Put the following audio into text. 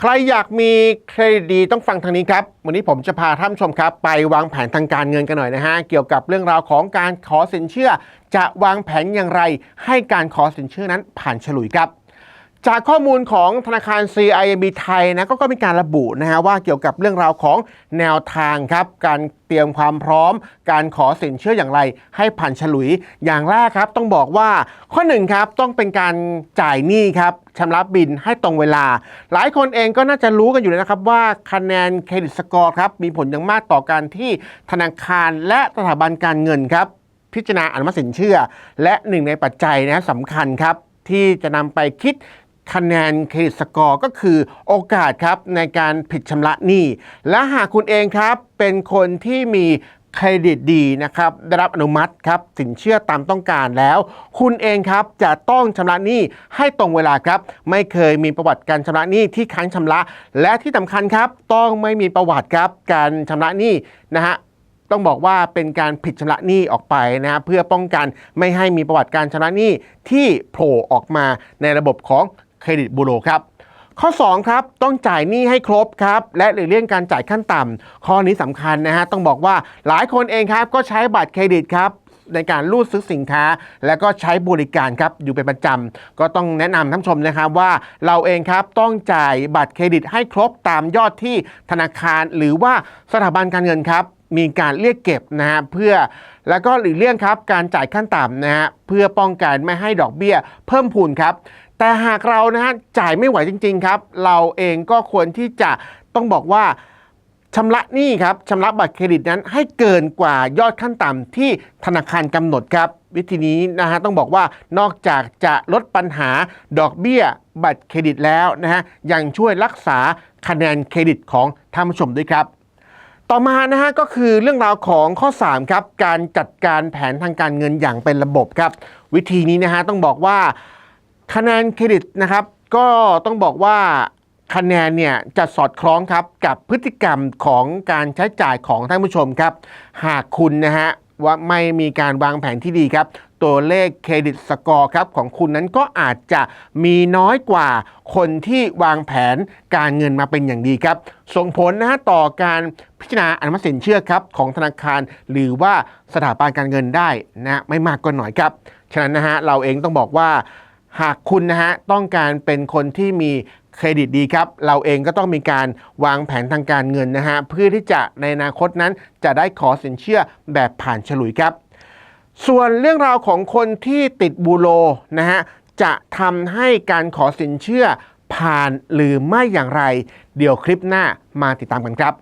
ใครอยากมีเครดิตดีต้องฟังทางนี้ครับ วันนี้ผมจะพาท่านชมครับ ไปวางแผนทางการเงินกันหน่อยนะฮะ เกี่ยวกับเรื่องราวของการขอสินเชื่อ จะวางแผนอย่างไร ให้การขอสินเชื่อนั้นผ่านฉลุยครับ จากข้อมูลของธนาคาร CIMB ไทยนะก็ก็มีการระบุนะฮะว่าเกี่ยวกับเรื่องราวของแนวทางครับการเตรียมความพร้อม การขอสินเชื่ออย่างไร ให้ผ่านฉลุยอย่างแรกครับ ต้องบอกว่าข้อหนึ่งครับต้องเป็นการจ่ายหนี้ครับชำระบินให้ตรงเวลา หลายคนเองก็น่าจะรู้กันอยู่แล้วนะครับว่าคะแนนเครดิตสกอร์ครับมีผลอย่างมากต่อการที่ธนาคารและสถาบันการเงินครับพิจารณาอนุมัติสินเชื่อ และหนึ่งในปัจจัยนะสำคัญครับที่จะนำไปคิด คะแนนเครดิตสกอร์ก็คือโอกาสครับในการผิดชำระหนี้ และหากคุณเองครับเป็นคนที่มีเครดิตดีนะครับได้รับอนุมัติครับสินเชื่อตามต้องการแล้ว คุณเองครับจะต้องชำระหนี้ให้ตรงเวลาครับ ไม่เคยมีประวัติการชำระหนี้ที่ค้างชำระ และที่สำคัญครับต้องไม่มีประวัติครับการชำระหนี้นะฮะต้องบอกว่าเป็นการผิดชำระหนี้ออกไปนะฮะเพื่อป้องกันไม่ให้มีประวัติการชำระหนี้ที่โผล่ออกมาในระบบของ เครดิตบูโรครับ ข้อ 2 ครับ ต้องจ่ายหนี้ให้ครบครับ และหลีกเลี่ยงการจ่ายขั้นต่ำข้อนี้สำคัญนะฮะ ต้องบอกว่าหลายคนเองครับ ก็ใช้บัตรเครดิตครับในการรูดซื้อสินค้า แล้วก็ใช้บริการครับอยู่เป็นประจำก็ต้องแนะนำท่านชมนะครับว่าเราเองครับต้องจ่ายบัตรเครดิตให้ครบตามยอดที่ธนาคาร หรือว่าสถาบันการเงินครับ มีการเรียกเก็บนะฮะเพื่อแล้วก็หลีกเลี่ยงครับการจ่ายขั้นต่ำนะฮะเพื่อป้องกันไม่ให้ดอกเบี้ย เพิ่มพูนครับ แต่หากเรานะฮะจ่ายไม่ไหวจริง ๆ ครับ เราเองก็ควรที่จะต้องบอกว่าชำระหนี้ครับชำระบัตรเครดิตนั้นให้เกินกว่ายอดขั้นต่ำที่ธนาคารกำหนดครับ วิธีนี้นะฮะต้องบอกว่านอกจากจะลดปัญหาดอกเบี้ยบัตรเครดิตแล้วนะฮะยังช่วยรักษาคะแนนเครดิตของท่านผู้ชมด้วยครับต่อมานะฮะก็คือเรื่องราวของข้อ 3 ครับ การจัดการแผนทางการเงินอย่างเป็นระบบครับ วิธีนี้นะฮะต้องบอกว่า คะแนนเครดิตนะครับ ก็ต้องบอกว่าคะแนนเนี่ยจะสอดคล้องครับกับพฤติกรรมของการใช้จ่ายของท่านผู้ชมครับ หากคุณนะฮะว่าไม่มีการวางแผนที่ดีครับ ตัวเลขเครดิตสกอร์ครับของคุณนั้นก็อาจจะมีน้อยกว่าคนที่วางแผนการเงินมาเป็นอย่างดีครับ ส่งผลนะฮะต่อการพิจารณาอนุมัติสินเชื่อครับของธนาคาร หรือว่าสถาบันการเงินได้นะไม่มากก็น้อยครับ ฉะนั้นนะฮะเราเองต้องบอกว่า หากคุณนะฮะต้องการเป็นคนที่มีเครดิตดีครับ เราเองก็ต้องมีการวางแผนทางการเงินนะฮะเพื่อที่จะในอนาคตนั้นจะได้ขอสินเชื่อแบบผ่านฉลุยครับ ส่วนเรื่องราวของคนที่ติดบูโรนะฮะจะทำให้การขอสินเชื่อผ่านหรือไม่อย่างไร เดี๋ยวคลิปหน้ามาติดตามกันครับ